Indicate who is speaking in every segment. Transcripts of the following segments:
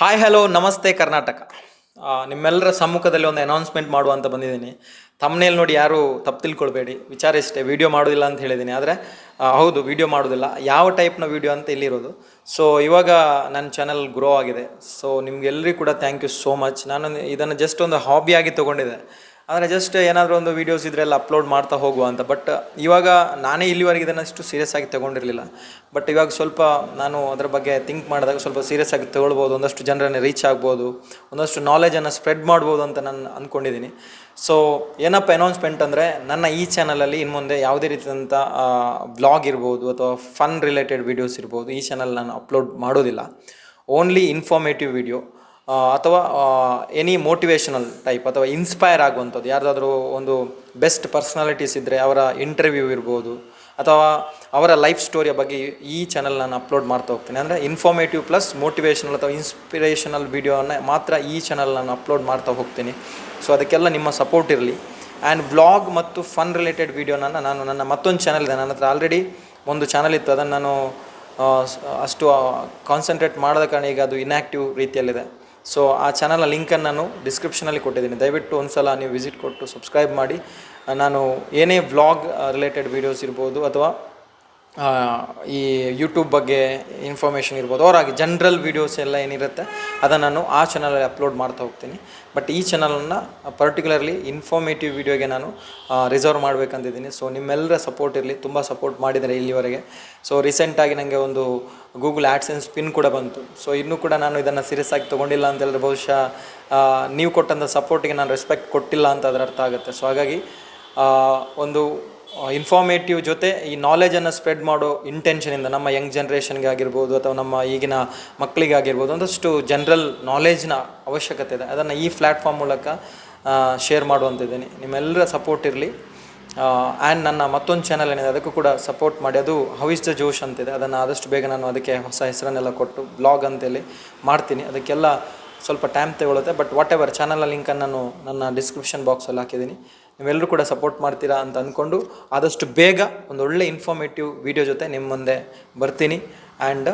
Speaker 1: Hi hello ನಮಸ್ತೆ ಕರ್ನಾಟಕ. ನಿಮ್ಮೆಲ್ಲರ ಸಮ್ಮುಖದಲ್ಲಿ ಒಂದು ಅನೌನ್ಸ್ಮೆಂಟ್ ಮಾಡುವಂತ ಬಂದಿದ್ದೀನಿ. ತಮ್ಮನೇಲಿ ನೋಡಿ ಯಾರು ತಪ್ಪು ತಿಳ್ಕೊಳ್ಬೇಡಿ. ವಿಚಾರ ಇಷ್ಟೇ ವಿಡಿಯೋ ಮಾಡೋದಿಲ್ಲ ಅಂತ ಹೇಳಿದ್ದೀನಿ. ಆದರೆ ಹೌದು ವೀಡಿಯೋ ಮಾಡೋದಿಲ್ಲ. ಯಾವ ಟೈಪ್ನ ವೀಡಿಯೋ ಅಂತ ಇಲ್ಲಿರೋದು. ಸೊ ಇವಾಗ ನನ್ನ ಚಾನಲ್ ಗ್ರೋ ಆಗಿದೆ. ಸೊ ನಿಮ್ಗೆಲ್ಲರಿಗೂ ಕೂಡ ಥ್ಯಾಂಕ್ ಯು ಸೋ ಮಚ್ ನಾನು ಇದನ್ನು ಜಸ್ಟ್ ಒಂದು ಹಾಬಿಯಾಗಿ ತೊಗೊಂಡಿದ್ದೆ. ಅಂದರೆ ಜಸ್ಟ್ ಏನಾದರೂ ಒಂದು ವೀಡಿಯೋಸ್ ಇದ್ರೆಲ್ಲ ಅಪ್ಲೋಡ್ ಮಾಡ್ತಾ ಹೋಗುವ ಅಂತ. ಬಟ್ ಇವಾಗ ನಾನೇ ಇಲ್ಲಿವರೆಗೆ ಇದನ್ನು ಅಷ್ಟು ಸೀರಿಯಸ್ ಆಗಿ ತಗೊಂಡಿರಲಿಲ್ಲ. ಬಟ್ ಇವಾಗ ಸ್ವಲ್ಪ ನಾನು ಅದರ ಬಗ್ಗೆ ಥಿಂಕ್ ಮಾಡಿದಾಗ ಸ್ವಲ್ಪ ಸೀರಿಯಸ್ ಆಗಿ ತಗೊಳ್ಬೋದು, ಒಂದಷ್ಟು ಜನರನ್ನು ರೀಚ್ ಆಗ್ಬೋದು, ಒಂದಷ್ಟು ನಾಲೆಜನ್ನು ಸ್ಪ್ರೆಡ್ ಮಾಡ್ಬೋದು ಅಂತ ನಾನು ಅಂದ್ಕೊಂಡಿದ್ದೀನಿ ಸೊ ಏನಪ್ಪ ಅನೌನ್ಸ್ಮೆಂಟ್ ಅಂದರೆ ನನ್ನ ಈ ಚಾನಲಲ್ಲಿ ಇನ್ನು ಮುಂದೆ ಯಾವುದೇ ರೀತಿಯಾದಂಥ ಬ್ಲಾಗ್ ಇರ್ಬೋದು ಅಥವಾ ಫನ್ ರಿಲೇಟೆಡ್ ವೀಡಿಯೋಸ್ ಇರ್ಬೋದು ಈ ಚಾನಲ್ ನಾನು ಅಪ್ಲೋಡ್ ಮಾಡೋದಿಲ್ಲ. ಓನ್ಲಿ ಇನ್ಫಾರ್ಮೇಟಿವ್ ವಿಡಿಯೋ ಅಥವಾ ಎನಿ ಮೋಟಿವೇಶನಲ್ ಟೈಪ್ ಅಥವಾ ಇನ್ಸ್ಪೈರ್ ಆಗುವಂಥದ್ದು, ಯಾರ್ದಾದ್ರೂ ಒಂದು ಬೆಸ್ಟ್ ಪರ್ಸ್ನಾಲಿಟೀಸ್ ಇದ್ದರೆ ಅವರ ಇಂಟರ್ವ್ಯೂ ಇರ್ಬೋದು, ಅಥವಾ ಅವರ ಲೈಫ್ ಸ್ಟೋರಿಯ ಬಗ್ಗೆ ಈ ಚಾನಲ್ ನಾನು ಅಪ್ಲೋಡ್ ಮಾಡ್ತಾ ಹೋಗ್ತೀನಿ. ಅಂದರೆ ಇನ್ಫಾರ್ಮೇಟಿವ್ ಪ್ಲಸ್ ಮೋಟಿವೇಶನಲ್ ಅಥವಾ ಇನ್ಸ್ಪಿರೇಷನಲ್ ವಿಡಿಯೋನ ಮಾತ್ರ ಈ ಚಾನಲ್ ನಾನು ಅಪ್ಲೋಡ್ ಮಾಡ್ತಾ ಹೋಗ್ತೀನಿ. ಸೊ ಅದಕ್ಕೆಲ್ಲ ನಿಮ್ಮ ಸಪೋರ್ಟ್ ಇರಲಿ. ಆ್ಯಂಡ್ ವ್ಲಾಗ್ ಮತ್ತು ಫನ್ ರಿಲೇಟೆಡ್ ವೀಡಿಯೋನ ನಾನು ನನ್ನ ಮತ್ತೊಂದು ಚಾನಲ್ ಇದೆ. ನನ್ನ ಹತ್ರ ಆಲ್ರೆಡಿ ಒಂದು ಚಾನಲ್ ಇತ್ತು. ಅದನ್ನು ನಾನು ಅಷ್ಟು ಕಾನ್ಸಂಟ್ರೇಟ್ ಮಾಡದ ಕಾರಣ ಈಗ ಅದು ಇನ್ಯಾಕ್ಟಿವ್ ರೀತಿಯಲ್ಲಿದೆ. ಸೊ ಆ ಚಾನಲ್ನ ಲಿಂಕನ್ನು ನಾನು ಡಿಸ್ಕ್ರಿಪ್ಷನಲ್ಲಿ ಕೊಟ್ಟಿದ್ದೀನಿ. ದಯವಿಟ್ಟು ಒಂದು ಸಲ ನೀವು ವಿಸಿಟ್ ಕೊಟ್ಟು ಸಬ್ಸ್ಕ್ರೈಬ್ ಮಾಡಿ. ನಾನು ಏನೇ ವ್ಲಾಗ್ ರಿಲೇಟೆಡ್ ವೀಡಿಯೋಸ್ ಇರ್ಬೋದು ಅಥವಾ ಈ ಯೂಟ್ಯೂಬ್ ಬಗ್ಗೆ ಇನ್ಫಾರ್ಮೇಷನ್ ಇರ್ಬೋದು, ಅವರಾಗಿ ಜನರಲ್ ವೀಡಿಯೋಸ್ ಎಲ್ಲ ಏನಿರುತ್ತೆ, ಅದನ್ನು ನಾನು ಆ ಚಾನಲಲ್ಲಿ ಅಪ್ಲೋಡ್ ಮಾಡ್ತಾ ಹೋಗ್ತೀನಿ. ಬಟ್ ಈ ಚಾನಲನ್ನು ಪರ್ಟಿಕ್ಯುಲರ್ಲಿ ಇನ್ಫಾರ್ಮೇಟಿವ್ ವೀಡಿಯೋಗೆ ನಾನು ರಿಸರ್ವ್ ಮಾಡಬೇಕಂತಿದ್ದೀನಿ. ಸೊ ನಿಮ್ಮೆಲ್ಲರ ಸಪೋರ್ಟ್ ಇರಲಿ, ತುಂಬ ಸಪೋರ್ಟ್ ಮಾಡಿದ್ದಾರೆ ಇಲ್ಲಿವರೆಗೆ. ಸೊ ರೀಸೆಂಟಾಗಿ ನನಗೆ ಒಂದು ಗೂಗಲ್ ಆ್ಯಡ್ಸೆನ್ಸ್ ಪಿನ್ ಕೂಡ ಬಂತು. ಸೊ ಇನ್ನೂ ಕೂಡ ನಾನು ಇದನ್ನು ಸೀರಿಯಸ್ ಆಗಿ ತೊಗೊಂಡಿಲ್ಲ ಅಂತ ಹೇಳಿದ್ರೆ ಬಹುಶಃ ನೀವು ಕೊಟ್ಟಂಥ ಸಪೋರ್ಟಿಗೆ ನಾನು ರೆಸ್ಪೆಕ್ಟ್ ಕೊಟ್ಟಿಲ್ಲ ಅಂತ ಅದರ ಅರ್ಥ ಆಗುತ್ತೆ. ಸೊ ಹಾಗಾಗಿ ಒಂದು ಇನ್ಫಾರ್ಮೇಟಿವ್ ಜೊತೆ ಈ ನಾಲೆಜನ್ನು ಸ್ಪ್ರೆಡ್ ಮಾಡೋ ಇಂಟೆನ್ಷನಿಂದ ನಮ್ಮ ಯಂಗ್ ಜನ್ರೇಷನ್ಗೆ ಆಗಿರ್ಬೋದು ಅಥವಾ ನಮ್ಮ ಈಗಿನ ಮಕ್ಕಳಿಗೆ ಆಗಿರ್ಬೋದು ಒಂದಷ್ಟು ಜನರಲ್ ನಾಲೆಜ್ನ ಅವಶ್ಯಕತೆ ಇದೆ. ಅದನ್ನು ಈ ಪ್ಲ್ಯಾಟ್ಫಾರ್ಮ್ ಮೂಲಕ ಶೇರ್ ಮಾಡುವಂತಿದ್ದೀನಿ ನಿಮ್ಮೆಲ್ಲರ ಸಪೋರ್ಟ್ ಇರಲಿ. ಆ್ಯಂಡ್ ನನ್ನ ಮತ್ತೊಂದು ಚಾನಲ್ ಏನಿದೆ, ಅದಕ್ಕೂ ಕೂಡ ಸಪೋರ್ಟ್ ಮಾಡಿ. ಅದು ಹವಿಸ್ ದ ಜೋಶ್ ಅಂತಿದೆ. ಅದನ್ನು ಆದಷ್ಟು ಬೇಗ ನಾನು ಅದಕ್ಕೆ ಹೊಸ ಹೆಸರನ್ನೆಲ್ಲ ಕೊಟ್ಟು ಬ್ಲಾಗ್ ಅಂತೇಳಿ ಮಾಡ್ತೀನಿ. ಅದಕ್ಕೆಲ್ಲ ಸ್ವಲ್ಪ ಟೈಮ್ ತಗೊಳುತ್ತೆ. ಬಟ್ ವಾಟ್ ಎವರ್ ಚಾನಲ್ನ ಲಿಂಕನ್ನು ನಾನು ನನ್ನ ಡಿಸ್ಕ್ರಿಪ್ಷನ್ ಬಾಕ್ಸಲ್ಲಿ ಹಾಕಿದ್ದೀನಿ. ನೀವೆಲ್ಲರೂ ಕೂಡ ಸಪೋರ್ಟ್ ಮಾಡ್ತೀರಾ ಅಂತ ಅಂದ್ಕೊಂಡು ಆದಷ್ಟು ಬೇಗ ಒಂದು ಒಳ್ಳೆ ಇನ್ಫಾರ್ಮೇಟಿವ್ ವಿಡಿಯೋ ಜೊತೆ ನಿಮ್ಮ ಮುಂದೆ ಬರ್ತೀನಿ. ಆ್ಯಂಡ್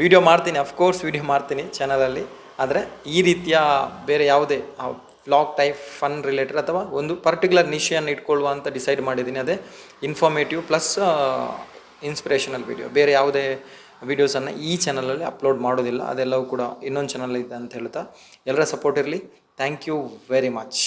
Speaker 1: ವೀಡಿಯೋ ಮಾಡ್ತೀನಿ. ಅಫ್ಕೋರ್ಸ್ ವಿಡಿಯೋ ಮಾಡ್ತೀನಿ ಚಾನಲಲ್ಲಿ ಆದರೆ ಈ ರೀತಿಯ ಬೇರೆ ಯಾವುದೇ ವ್ಲಾಗ್ ಟೈಪ್ ಫನ್ ರಿಲೇಟೆಡ್ ಅಥವಾ ಒಂದು ಪರ್ಟಿಕ್ಯುಲರ್ ನಿಶೆಯನ್ನು ಇಟ್ಕೊಳ್ಳುವ ಅಂತ ಡಿಸೈಡ್ ಮಾಡಿದ್ದೀನಿ. ಅದೇ ಇನ್ಫಾರ್ಮೇಟಿವ್ ಪ್ಲಸ್ ಇನ್ಸ್ಪಿರೇಷನಲ್ ವಿಡಿಯೋ ಬೇರೆ ಯಾವುದೇ ವೀಡಿಯೋಸನ್ನು ಈ ಚಾನಲಲ್ಲಿ ಅಪ್ಲೋಡ್ ಮಾಡೋದಿಲ್ಲ. ಅದೆಲ್ಲವೂ ಕೂಡ ಇನ್ನೊಂದು ಚಾನಲ್ ಇದೆ ಅಂತ ಹೇಳ್ತಾ ಎಲ್ಲರ ಸಪೋರ್ಟ್ ಇರಲಿ. Thank you very much